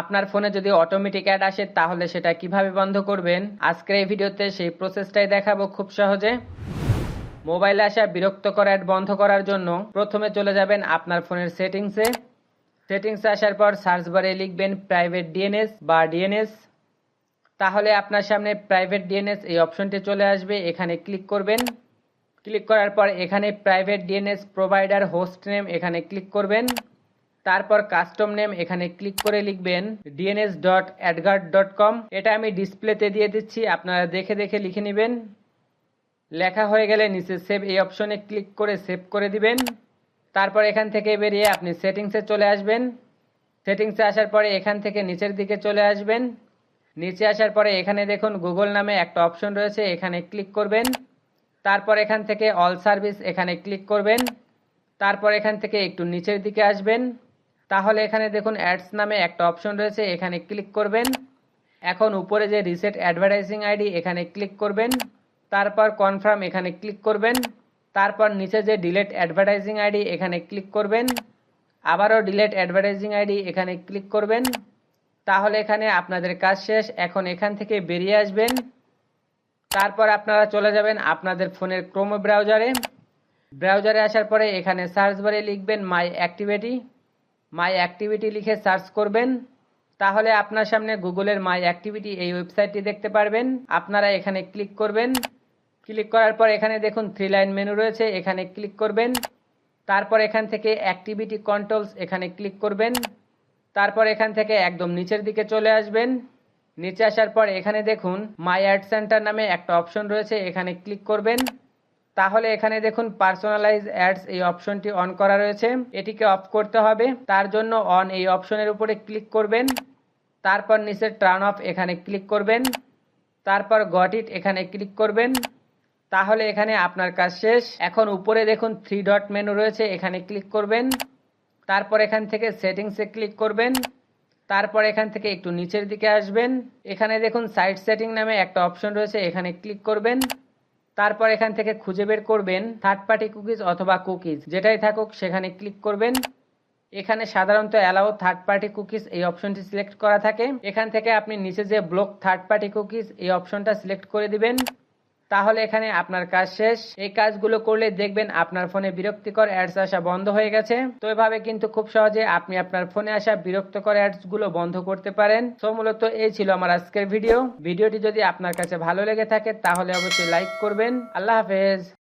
আপনার ফোনে যদি অটোমেটিক অ্যাড আসে, তাহলে সেটা কীভাবে বন্ধ করবেন? আজকের এই ভিডিওতে সেই প্রসেসটাই দেখাবো খুব সহজে। মোবাইলে আসা বিরক্তকর অ্যাড বন্ধ করার জন্য প্রথমে চলে যাবেন আপনার ফোনের সেটিংসে সেটিংসে আসার পর সার্চ বারে লিখবেন প্রাইভেট ডিএনএস বা ডিএনএস তাহলে আপনার সামনে প্রাইভেট ডিএনএস এই অপশনটি চলে আসবে, এখানে ক্লিক করবেন। ক্লিক করার পর এখানে private DNS provider host name এখানে ক্লিক করবেন। তারপর কাস্টম নেম এখানে ক্লিক করে লিখবেন DNS dot AdGuard dot com এটা আমি ডিসপ্লেতে দিয়ে দিচ্ছি, আপনারা দেখে দেখে লিখে নেবেন। লেখা হয়ে গেলে নিচে সেভ এই অপশনে ক্লিক করে সেভ করে দিবেন। তারপর এখান থেকে বেরিয়ে আপনি সেটিংসে চলে আসবেন। সেটিংসে আসার পরে এখান থেকে নিচের দিকে চলে আসবেন। নিচে আসার পরে এখানে দেখুন গুগল নামে একটা অপশন রয়েছে, এখানে ক্লিক করবেন। তারপর এখান থেকে অল সার্ভিস এখানে ক্লিক করবেন। তারপর এখান থেকে একটু নিচের দিকে আসবেন। তাহলে এখানে দেখুন অ্যাডস নামে একটা অপশন রয়েছে, এখানে ক্লিক করবেন। এখন উপরে যে রিসেট অ্যাডভার্টাইজিং আইডি এখানে ক্লিক করবেন। তারপর কনফার্ম এখানে ক্লিক করবেন। তারপর নিচে যে ডিলেট অ্যাডভার্টাইজিং আইডি এখানে ক্লিক করবেন। আবারও ডিলেট অ্যাডভার্টাইজিং আইডি এখানে ক্লিক করবেন। তাহলে এখানে আপনাদের কাজ শেষ, এখন এখান থেকে বেরিয়ে আসবেন। তারপর আপনারা চলে যাবেন আপনাদের ফোনের ক্রোম ব্রাউজারে ব্রাউজারে আসার পরে এখানে সার্চ বারে লিখবেন মাই অ্যাক্টিভিটি মাই অ্যাক্টিভিটি লিখে সার্চ করবেন। তাহলে আপনার সামনে গুগলের মাই অ্যাক্টিভিটি এই ওয়েবসাইটটি দেখতে পারবেন। আপনারা এখানে ক্লিক করবেন। ক্লিক করার পর এখানে দেখুন থ্রি লাইন মেনু রয়েছে, এখানে ক্লিক করবেন। তারপর এখান থেকে অ্যাক্টিভিটি কন্ট্রোলস এখানে ক্লিক করবেন। তারপর এখান থেকে একদম নিচের দিকে চলে আসবেন। নিচে আসার পর এখানে দেখুন মাই অ্যাড সেন্টার নামে একটা অপশন রয়েছে, এখানে ক্লিক করবেন। তাহলে এখানে দেখুন পার্সোনালাইজ অ্যাডস এই অপশনটি অন করা রয়েছে। এটিকে অফ করতে হবে। তার জন্য অন এই অপশনের উপরে ক্লিক করবেন। তারপর নিচে টার্ন অফ এখানে ক্লিক করবেন। তারপর গট ইট এখানে ক্লিক করবেন। তাহলে এখানে আপনার কাজ শেষ। এখন উপরে দেখুন থ্রি ডট মেনু রয়েছে, এখানে ক্লিক করবেন। তারপর এখান থেকে সেটিংসে ক্লিক করবেন। তারপর এখান থেকে একটু নিচের দিকে আসবেন। এখানে দেখুন সাইট সেটিং নামে একটা অপশন রয়েছে, এখানে ক্লিক করবেন। তারপর এখান থেকে খুঁজে বের করবেন থার্ড পার্টি কুকিজ অথবা কুকিজ যেটাই থাকুক, সেখানে ক্লিক করবেন। এখানে সাধারণত অ্যালাউ থার্ড পার্টি কুকিজ এই অপশনটি সিলেক্ট করা থাকে। এখান থেকে আপনি নিচে যে ব্লক থার্ড পার্টি কুকিজ এই অপশনটা সিলেক্ট করে দিবেন। তাহলে এখানে আপনার কাজ শেষ। এই কাজগুলো করলে দেখবেন আপনার ফোনে বিরক্তিকর অ্যাডস আসা বন্ধ হয়ে গেছে। তো এভাবে কিন্তু খুব সহজে আপনি আপনার ফোনে আসা বিরক্তিকর অ্যাডসগুলো বন্ধ করতে পারেন। তো মূলত এই ছিল আমার আজকের ভিডিও ভিডিওটি যদি আপনার কাছে ভালো লেগে থাকে, তাহলে অবশ্যই লাইক করবেন। আল্লাহ হাফেজ।